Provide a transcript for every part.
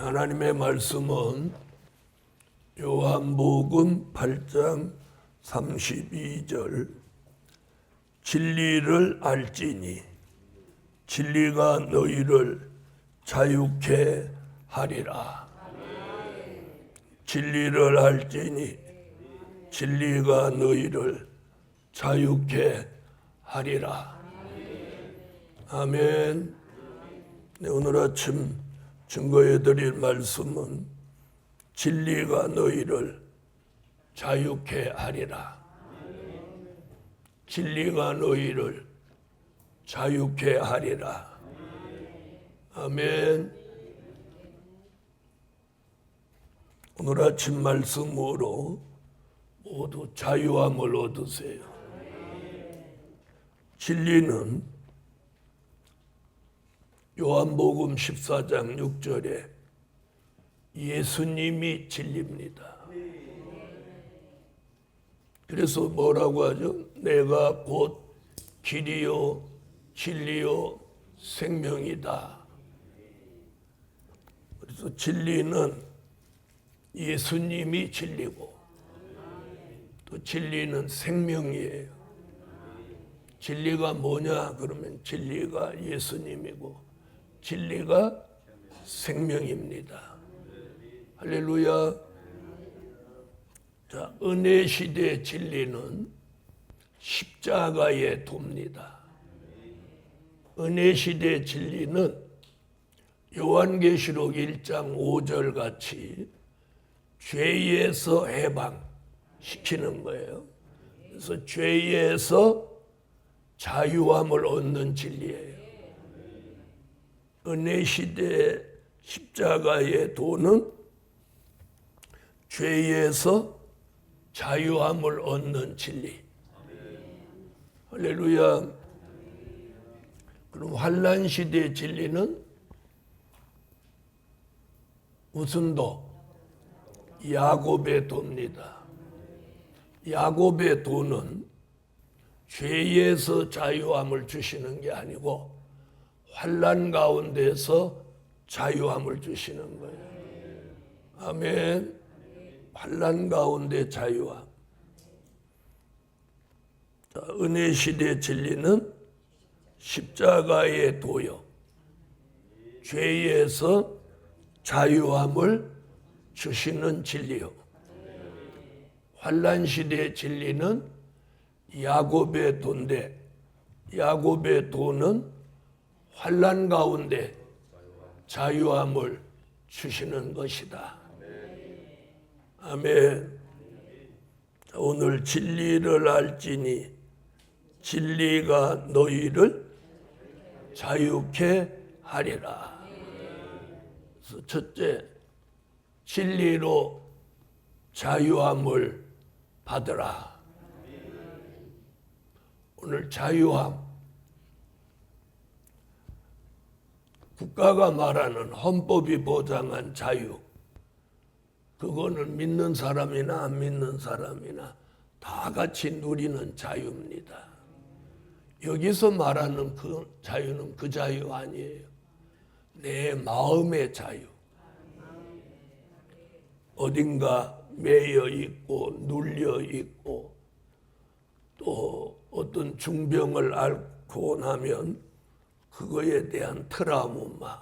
하나님의 말씀은 요한복음 8장 32절 진리를 알지니 진리가 너희를 자유케 하리라. 진리를 알지니 진리가 너희를 자유케 하리라. 아멘. 네, 오늘 아침 증거해 드릴 말씀은 진리가 너희를 자유케 하리라. 진리가 너희를 자유케 하리라. 아멘. 오늘 아침 말씀으로 모두 자유함을 얻으세요. 진리는 요한복음 14장 6절에 예수님이 진리입니다. 그래서 뭐라고 하죠? 내가 곧 길이요 진리요 생명이다. 그래서 진리는 예수님이 진리고 또 진리는 생명이에요. 진리가 뭐냐? 그러면 진리가 예수님이고 진리가 생명입니다. 할렐루야. 자, 은혜 시대의 진리는 십자가의 돕니다. 은혜 시대의 진리는 요한계시록 1장 5절 같이 죄에서 해방시키는 거예요. 그래서 죄에서 자유함을 얻는 진리예요. 은혜 시대 십자가의 도는 죄에서 자유함을 얻는 진리. 할렐루야. 그럼 환란 시대의 진리는 무슨 도? 야곱의 도입니다. 야곱의 도는 죄에서 자유함을 주시는 게 아니고 환란 가운데서 자유함을 주시는 거예요. 아멘. 환란 가운데 자유함. 자, 은혜 시대 진리는 십자가의 도요. 죄에서 자유함을 주시는 진리요. 환란 시대의 진리는 야곱의 도인데 야곱의 도는 환란 가운데 자유함을 주시는 것이다. 아멘. 오늘 진리를 알지니 진리가 너희를 자유케 하리라. 첫째, 진리로 자유함을 받으라. 오늘 자유함. 국가가 말하는 헌법이 보장한 자유. 그거는 믿는 사람이나 안 믿는 사람이나 다 같이 누리는 자유입니다. 여기서 말하는 그 자유는 그 자유 아니에요. 내 마음의 자유. 어딘가 매여 있고 눌려 있고 또 어떤 중병을 앓고 나면 그거에 대한 트라우마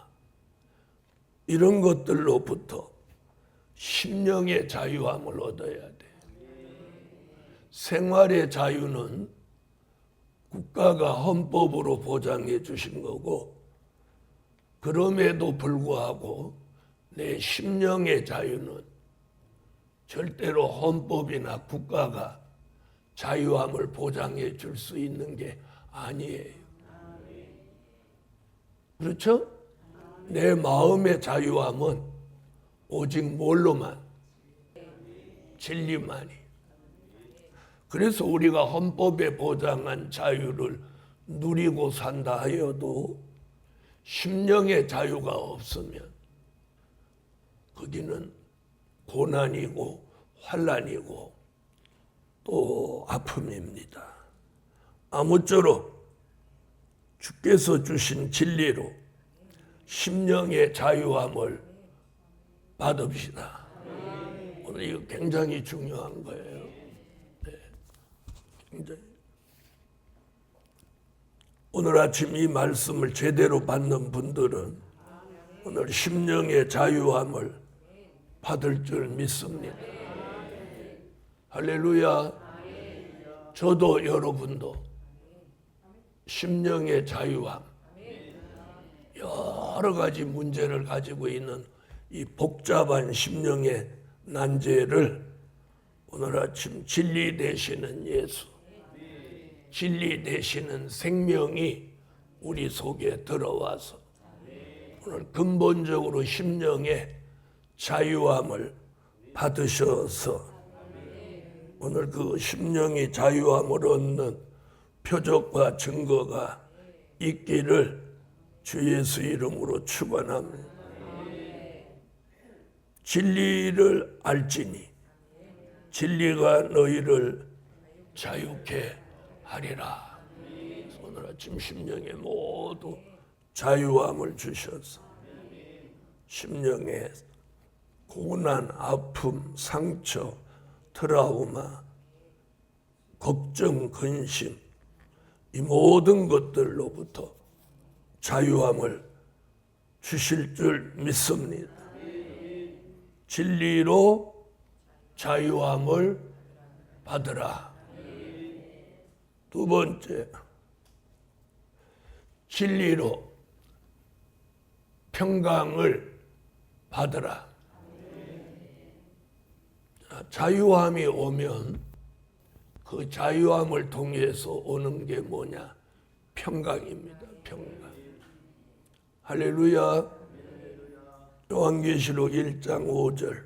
이런 것들로부터 심령의 자유함을 얻어야 돼. 생활의 자유는 국가가 헌법으로 보장해 주신 거고 그럼에도 불구하고 내 심령의 자유는 절대로 헌법이나 국가가 자유함을 보장해 줄 수 있는 게 아니에요. 그렇죠? 내 마음의 자유함은 오직 뭘로만? 진리만이. 그래서 우리가 헌법에 보장한 자유를 누리고 산다 하여도 심령의 자유가 없으면 거기는 고난이고 환란이고 또 아픔입니다. 아무쪼록 주께서 주신 진리로 심령의 자유함을 받읍시다. 오늘 이거 굉장히 중요한 거예요. 네. 굉장히. 오늘 아침 이 말씀을 제대로 받는 분들은 오늘 심령의 자유함을 받을 줄 믿습니다. 할렐루야. 저도 여러분도 심령의 자유함, 여러 가지 문제를 가지고 있는 이 복잡한 심령의 난제를 오늘 아침 진리 되시는 예수, 진리 되시는 생명이 우리 속에 들어와서 오늘 근본적으로 심령의 자유함을 받으셔서 오늘 그 심령의 자유함을 얻는 표적과 증거가 있기를 주 예수 이름으로 축원합니다. 진리를 알지니 진리가 너희를 자유케 하리라. 오늘 아침 심령에 모두 자유함을 주셔서 심령에 고난, 아픔, 상처, 트라우마, 걱정, 근심 이 모든 것들로부터 자유함을 주실 줄 믿습니다. 진리로 자유함을 받으라. 두 번째, 진리로 평강을 받으라. 자, 자유함이 오면 그 자유함을 통해서 오는 게 뭐냐? 평강입니다. 평강. 할렐루야. 요한계시록 1장 5절.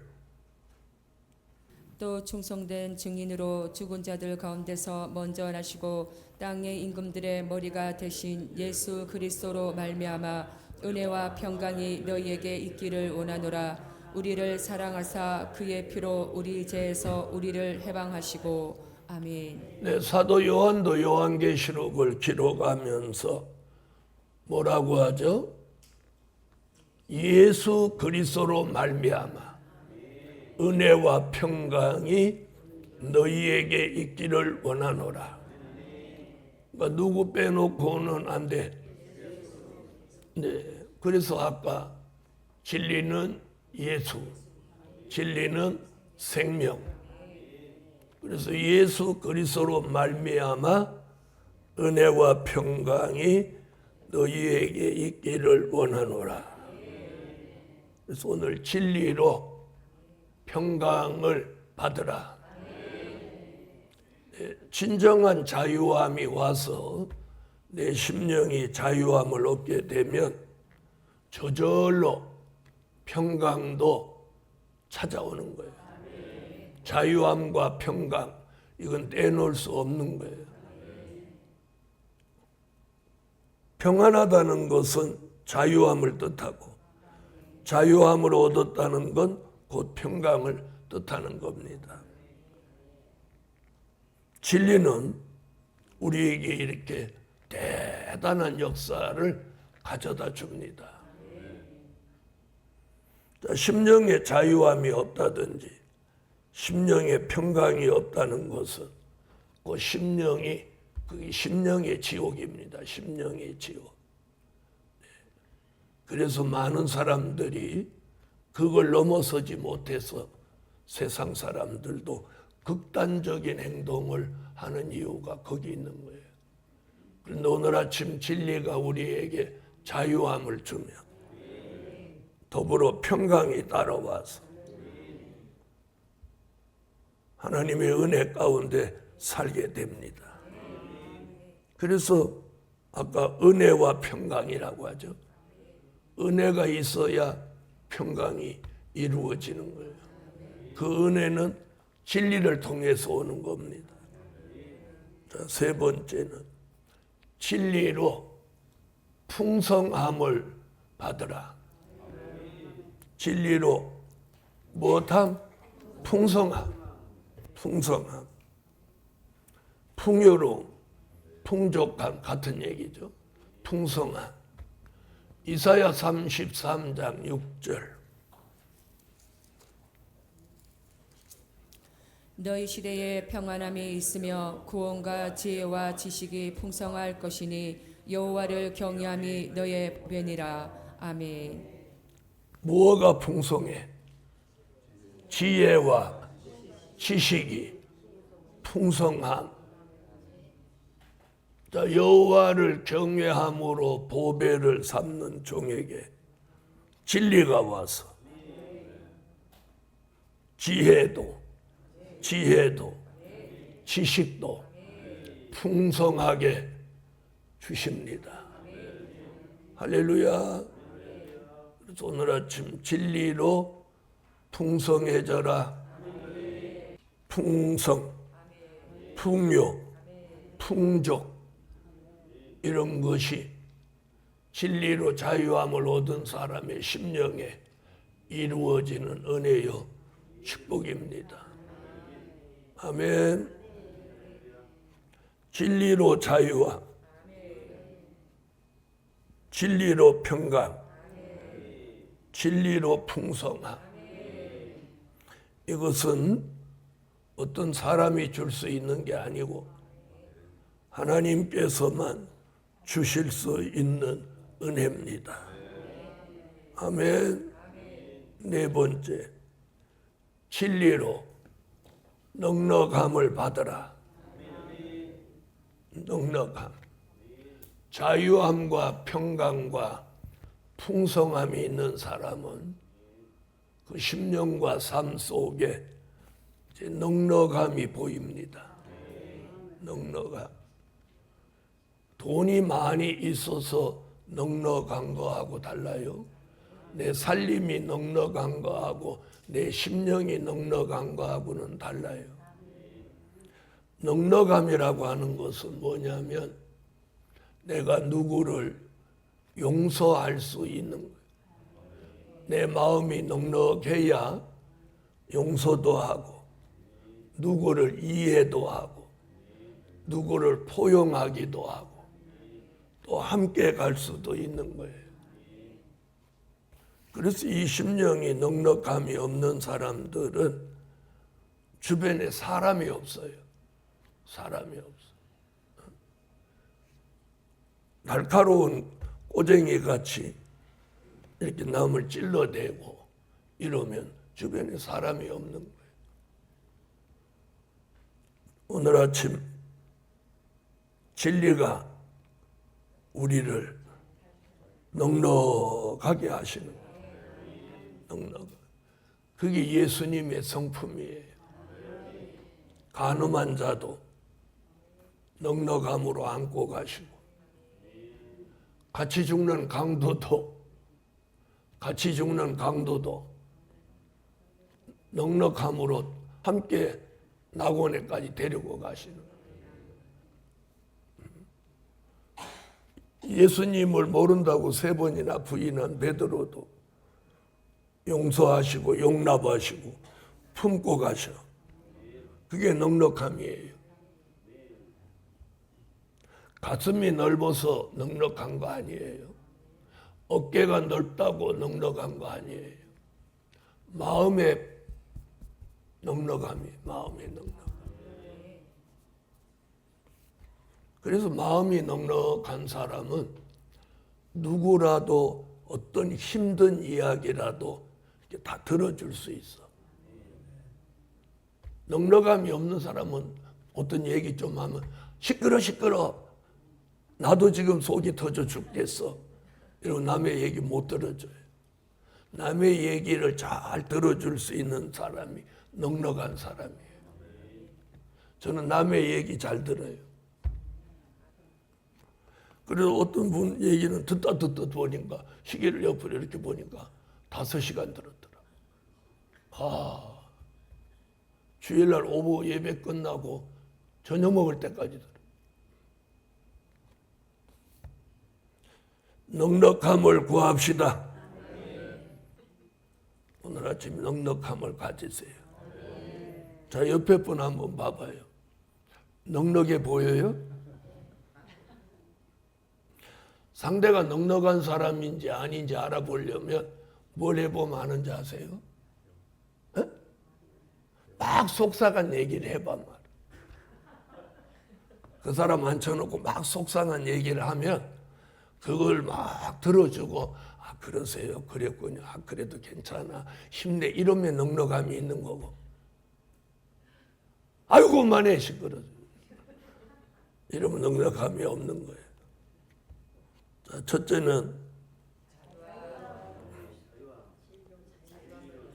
또 충성된 증인으로 죽은 자들 가운데서 먼저 나시고 땅의 임금들의 머리가 되신 예수 그리스도로 말미암아 은혜와 평강이 너희에게 있기를 원하노라 우리를 사랑하사 그의 피로 우리 죄에서 우리를 해방하시고 아멘. 네, 사도 요한도 요한계시록을 기록하면서 뭐라고 하죠? 예수 그리스도로 말미암아 은혜와 평강이 너희에게 있기를 원하노라. 그러니까 누구 빼놓고는 안 돼. 네, 그래서 아까 진리는 예수, 진리는 생명. 그래서 예수 그리스도로 말미암아 은혜와 평강이 너희에게 있기를 원하노라. 그래서 오늘 진리로 평강을 받으라. 네, 진정한 자유함이 와서 내 심령이 자유함을 얻게 되면 저절로 평강도 찾아오는 거예요. 자유함과 평강 이건 떼놓을 수 없는 거예요. 평안하다는 것은 자유함을 뜻하고 자유함을 얻었다는 건 곧 평강을 뜻하는 겁니다. 진리는 우리에게 이렇게 대단한 역사를 가져다 줍니다. 자, 심령의 자유함이 없다든지 심령의 평강이 없다는 것은 그 심령이 그 심령의 지옥입니다. 심령의 지옥. 네. 그래서 많은 사람들이 그걸 넘어서지 못해서 세상 사람들도 극단적인 행동을 하는 이유가 거기 있는 거예요. 그런데 오늘 아침 진리가 우리에게 자유함을 주며 더불어 평강이 따라와서 하나님의 은혜 가운데 살게 됩니다. 그래서 아까 은혜와 평강이라고 하죠. 은혜가 있어야 평강이 이루어지는 거예요. 그 은혜는 진리를 통해서 오는 겁니다. 자, 세 번째는 진리로 풍성함을 받으라. 진리로 무엇함? 풍성함. 풍성함, 풍요로움, 풍족함 같은 얘기죠. 풍성함. 이사야 33장 6절. 너희 시대에 평안함이 있으며 구원과 지혜와 지식이 풍성할 것이니 여호와를 경외함이 너의 변이라 아멘. 무엇가 풍성해? 지혜와 지식이 풍성함. 자, 여호와를 경외함으로 보배를 삼는 종에게 진리가 와서 지혜도 지혜도 지식도 풍성하게 주십니다. 할렐루야. 그래서 오늘 아침 진리로 풍성해져라. 풍성, 풍요, 풍족 이런 것이 진리로 자유함을 얻은 사람의 심령에 이루어지는 은혜요 축복입니다. 아멘. 진리로 자유함, 진리로 평강, 진리로 풍성함. 이것은 어떤 사람이 줄 수 있는 게 아니고 하나님께서만 주실 수 있는 은혜입니다. 아멘. 네 번째, 진리로 넉넉함을 받으라. 넉넉함. 자유함과 평강과 풍성함이 있는 사람은 그 심령과 삶 속에 넉넉함이 보입니다. 넉넉함. 돈이 많이 있어서 넉넉한 거하고 달라요. 내 살림이 넉넉한 거하고 내 심령이 넉넉한 거하고는 달라요. 넉넉함이라고 하는 것은 뭐냐면 내가 누구를 용서할 수 있는 거예요. 내 마음이 넉넉해야 용서도 하고 누구를 이해도 하고 누구를 포용하기도 하고 또 함께 갈 수도 있는 거예요. 그래서 이 심령이 넉넉함이 없는 사람들은 주변에 사람이 없어요. 사람이 없어. 날카로운 꼬쟁이 같이 이렇게 남을 찔러대고 이러면 주변에 사람이 없는 거예요. 오늘 아침 진리가 우리를 넉넉하게 하시는. 넉넉. 그게 예수님의 성품이에요. 간음한 자도 넉넉함으로 안고 가시고 같이 죽는 강도도 같이 죽는 강도도 넉넉함으로 함께 낙원에까지 데리고 가시는. 예수님을 모른다고 세 번이나 부인한 베드로도 용서하시고 용납하시고 품고 가셔. 그게 넉넉함이에요. 가슴이 넓어서 넉넉한 거 아니에요. 어깨가 넓다고 넉넉한 거 아니에요. 마음의 넉넉함이 마음의 넉넉함. 그래서 마음이 넉넉한 사람은 누구라도 어떤 힘든 이야기라도 다 들어줄 수 있어. 넉넉함이 없는 사람은 어떤 얘기 좀 하면 시끄러 시끄러. 나도 지금 속이 터져 죽겠어. 이러고 남의 얘기 못 들어줘요. 남의 얘기를 잘 들어줄 수 있는 사람이 넉넉한 사람이에요. 저는 남의 얘기 잘 들어요. 그래서 어떤 분 얘기는 듣다 듣다 보니까 시계를 옆으로 이렇게 보니까 다섯 시간 들었더라. 아, 주일날 오후 예배 끝나고 저녁 먹을 때까지 들어. 넉넉함을 구합시다. 오늘 아침 넉넉함을 가지세요. 자, 옆에 분 한번 봐봐요. 넉넉해 보여요? 상대가 넉넉한 사람인지 아닌지 알아보려면 뭘 해보면 아는지 아세요? 에? 막 속상한 얘기를 해봐 말. 그 사람 앉혀놓고 막 속상한 얘기를 하면 그걸 막 들어주고 아 그러세요? 그랬군요. 아 그래도 괜찮아. 힘내. 이러면 넉넉함이 있는 거고. 아이고 그만해 시끄러 이러면 넉넉함이 없는 거예요. 자, 첫째는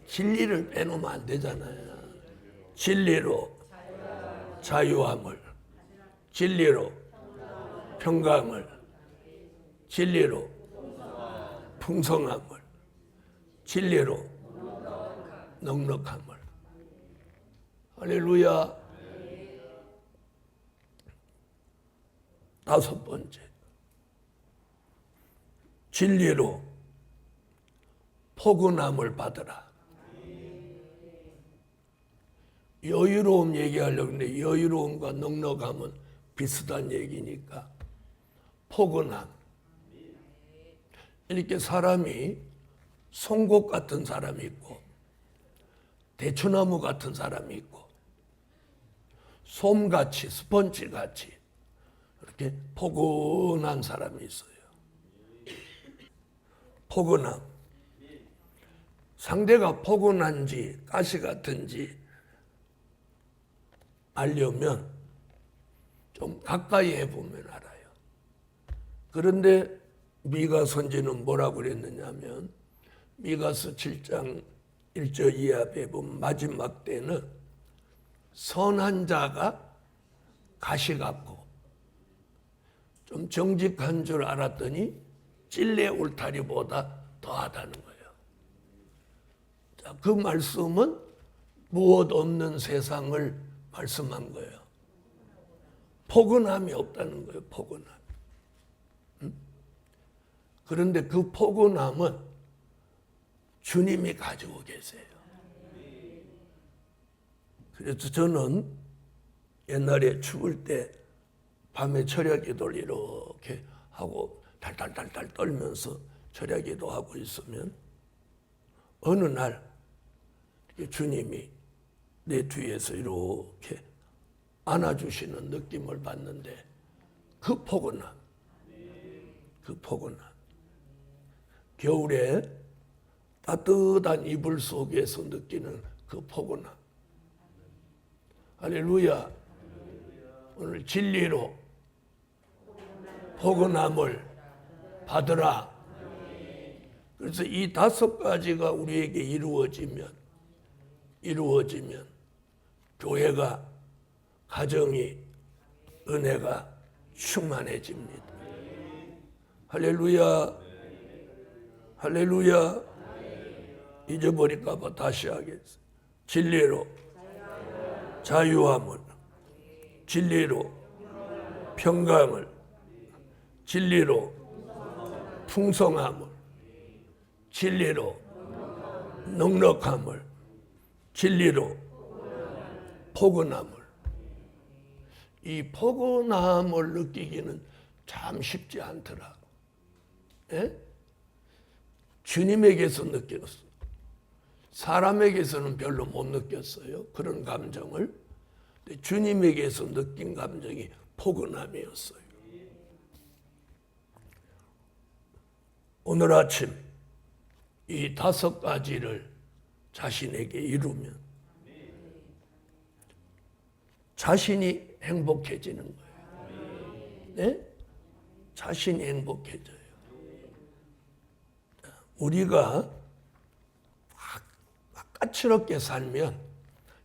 진리를 빼놓으면 안 되잖아요. 진리로 자유함을 진리로 평강을 진리로 풍성함을 진리로 넉넉함을. 할렐루야. 다섯 번째. 진리로 포근함을 받으라. 여유로움 얘기하려고 했는데 여유로움과 넉넉함은 비슷한 얘기니까 포근함 이렇게 사람이 송곳 같은 사람이 있고 대추나무 같은 사람이 있고 솜같이 스펀지같이 이렇게 포근한 사람이 있어요. 포근함. 상대가 포근한지 가시 같은지 알려면 좀 가까이 해보면 알아요. 그런데 미가 선지는 뭐라고 그랬느냐면 미가서 7장 1절 이하에 보면 마지막 때는 선한 자가 가시 같고 좀 정직한 줄 알았더니 찔레 울타리보다 더하다는 거예요. 자, 그 말씀은 무엇 없는 세상을 말씀한 거예요. 포근함이 없다는 거예요. 포근함. 그런데 그 포근함은 주님이 가지고 계세요. 그래서 저는 옛날에 죽을 때 밤에 철야 기도를 이렇게 하고 달달달달 떨면서 철야 기도하고 있으면 어느 날 주님이 내 뒤에서 이렇게 안아주시는 느낌을 받는데 그 포근함, 그 포근함. 겨울에 따뜻한 이불 속에서 느끼는 그 포근함. 할렐루야. 오늘 진리로 포근함을 받으라. 그래서 이 다섯 가지가 우리에게 이루어지면, 이루어지면, 교회가, 가정이, 은혜가 충만해집니다. 할렐루야. 할렐루야. 잊어버릴까봐 다시 하겠습니다. 진리로 자유함을, 진리로 평강을, 진리로 풍성함을, 진리로 넉넉함을, 진리로 포근함을. 이 포근함을 느끼기는 참 쉽지 않더라. 예? 주님에게서 느꼈어. 사람에게서는 별로 못 느꼈어요. 그런 감정을. 주님에게서 느낀 감정이 포근함이었어요. 오늘 아침 이 다섯 가지를 자신에게 이루면 자신이 행복해지는 거예요. 네? 자신이 행복해져요. 우리가 까칠하게 살면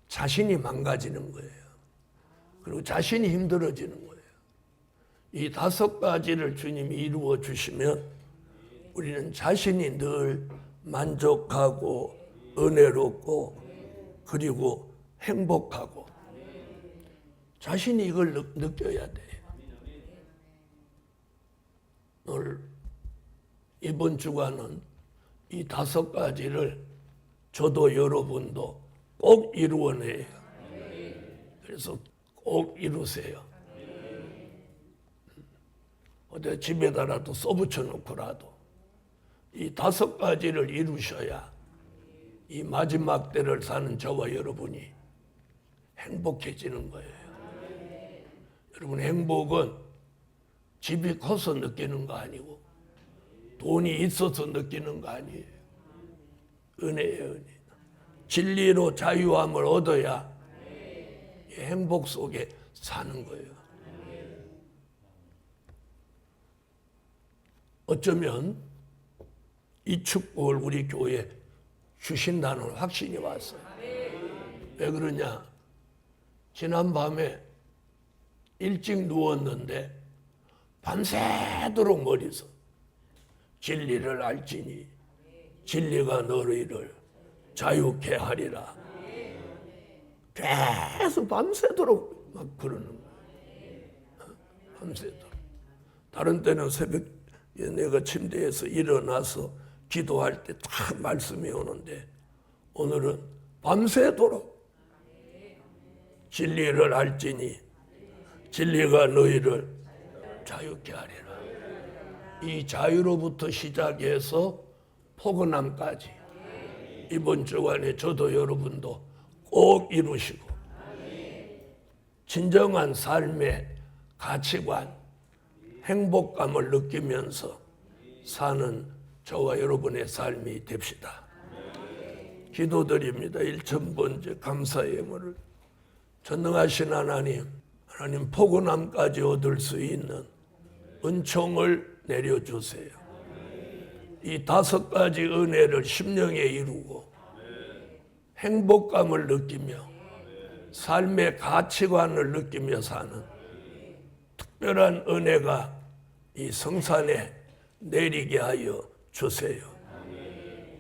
자신이 망가지는 거예요. 그리고 자신이 힘들어지는 거예요. 이 다섯 가지를 주님이 이루어 주시면 우리는 자신이 늘 만족하고 은혜롭고 그리고 행복하고 자신이 이걸 느, 느껴야 돼요. 오늘 이번 주간은 이 다섯 가지를 저도 여러분도 꼭 이루어내요. 그래서 꼭 이루세요. 어디 집에다라도 써붙여 놓고라도 이 다섯 가지를 이루셔야 이 마지막 때를 사는 저와 여러분이 행복해지는 거예요. 여러분 행복은 집이 커서 느끼는 거 아니고 돈이 있어서 느끼는 거 아니에요. 은혜예요, 은혜. 진리로 자유함을 얻어야 이 행복 속에 사는 거예요. 어쩌면 이 축복을 우리 교회에 주신다는 확신이 왔어요. 왜 그러냐? 지난 밤에 일찍 누웠는데 밤새도록 머리서 진리를 알지니 진리가 너희를 자유케 하리라. 계속 밤새도록 막 그러는 거예요. 밤새도록. 다른 때는 새벽에 내가 침대에서 일어나서 기도할 때 다 말씀이 오는데 오늘은 밤새도록 진리를 알지니 진리가 너희를 자유케 하리라. 이 자유로부터 시작해서 포근함까지 이번 주간에 저도 여러분도 꼭 이루시고 진정한 삶의 가치관, 행복감을 느끼면서 사는 저와 여러분의 삶이 됩시다. 기도드립니다. 1천번째 감사의 예물을 전능하신 하나님, 하나님 포근함까지 얻을 수 있는 은총을 내려주세요. 이 다섯 가지 은혜를 심령에 이루고 행복감을 느끼며 삶의 가치관을 느끼며 사는 특별한 은혜가 이 성산에 내리게 하여 주세요.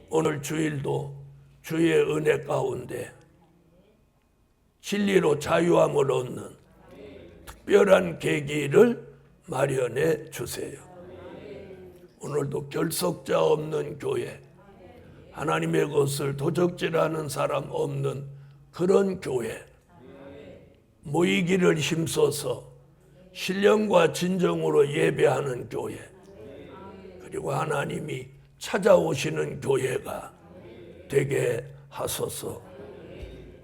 오늘 주일도 주의 은혜 가운데 진리로 자유함을 얻는 특별한 계기를 마련해 주세요. 오늘도 결석자 없는 교회, 하나님의 것을 도적질하는 사람 없는 그런 교회, 모이기를 힘써서 신령과 진정으로 예배하는 교회, 그리고 하나님이 찾아오시는 교회가 되게 하소서.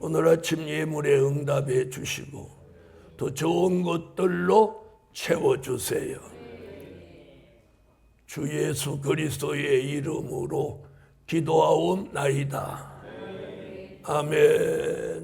오늘 아침 예물에 응답해 주시고 더 좋은 것들로 채워 주세요. 주 예수 그리스도의 이름으로 기도하옵나이다. 아멘.